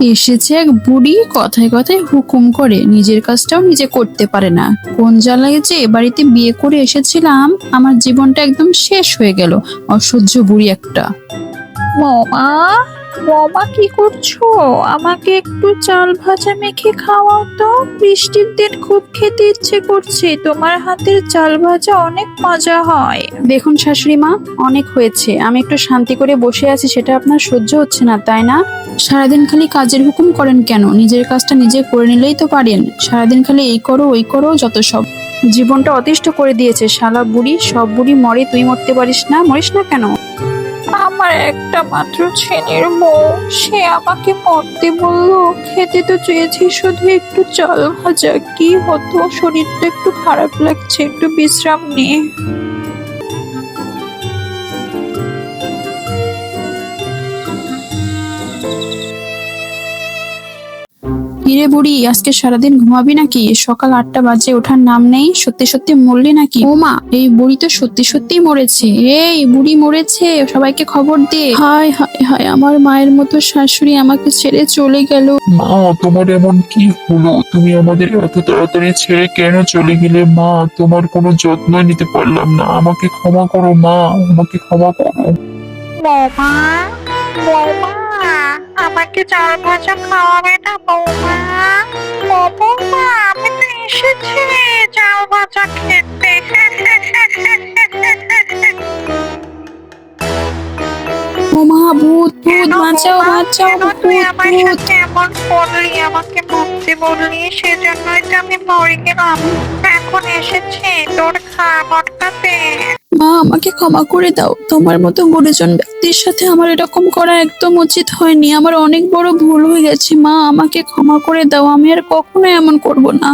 এসেছে এক বুড়ি কথায় কথায় হুকুম করে, নিজের কাজটাও নিজে করতে পারে না। কোন জ্বালায় যে এ বাড়িতে বিয়ে করে এসেছিলাম, আমার জীবনটা একদম শেষ হয়ে গেল, অসহ্য বুড়ি একটা। মমা মমা কি করছ? আমাকে একটু চাল ভাজা মেখে খাওয়াও তো। বৃষ্টির দিন খুব খেতে ইচ্ছে করছে। তোমার হাতের চাল ভাজা অনেক মজা হয়। দেখুন শাশুড়ি মা, অনেক হয়েছে। আমি একটু শান্তি করে বসে আছি, সেটা আপনার সহ্য হচ্ছে না, তাই না? সারাদিন খালি কাজের হুকুম করেন কেন? নিজের কাজটা নিজে করে নিলেই তো পারেন। সারাদিন খালি এই করো, ওই করো, যত সব। জীবনটা অতিষ্ঠ করে দিয়েছে, শালা বুড়ি, সব বুড়ি মরে তুই মরতে পারিস না, মরিস না কেন? আমার একটা মাত্র ছেলের বউ। সে আমাকে পড়তে বলল, খেতে তো চেয়েছি, শুধু একটু চাল ভাজা। কি হতো? শরীরটা একটু খারাপ লাগছে, একটু বিশ্রাম নিয়ে হিরে বুড়ি আজকে সারাদিন ঘুমাবি নাকি? সকাল আটটা বাজে ওঠার নাম নেই? সত্যি সত্যি মরলি নাকি? ও মা এই বুড়ি তো সত্যি সত্যি মরেছে। এই বুড়ি মরেছে সবাইকে খবর দে। হায় হায় হায় আমার মায়ের মতো শাশুড়ি আমাকে ছেড়ে চলে গেল। মা তোমার এমন কি হলো? তুমি আমাদের এত তাড়াতাড়ি ছেড়ে কেন চলে গেলে? মা তোমার কোনো যত্ন নিতে পারলাম না। আমাকে ক্ষমা করো মা আমাকে ক্ষমা করো। বৌমা বৌমা আমাকে চাল ভাজা খাওয়াবে না বৌমা। ও বৌমা আমি তো এসেছি। চাল ভাজা খেতে। ও ভূত ভূত বাঁচাও বাঁচাও ভূত তুই আমার ভূত। সাথে এমন করলি? আমাকে মরতে বললি? সেজন্যই তো আমি মরে গেলাম। এখন এসেছি। তোর খা মটকাতে। মা, আমাকে ক্ষমা করে দাও। তোমার মতো গুরুজন ব্যক্তির সাথে আমার এরকম করা একদম উচিত হয়নি। আমার অনেক বড় ভুল হয়ে গেছে মা, আমাকে ক্ষমা করে দাও। আমি আর কখনো এমন করব না।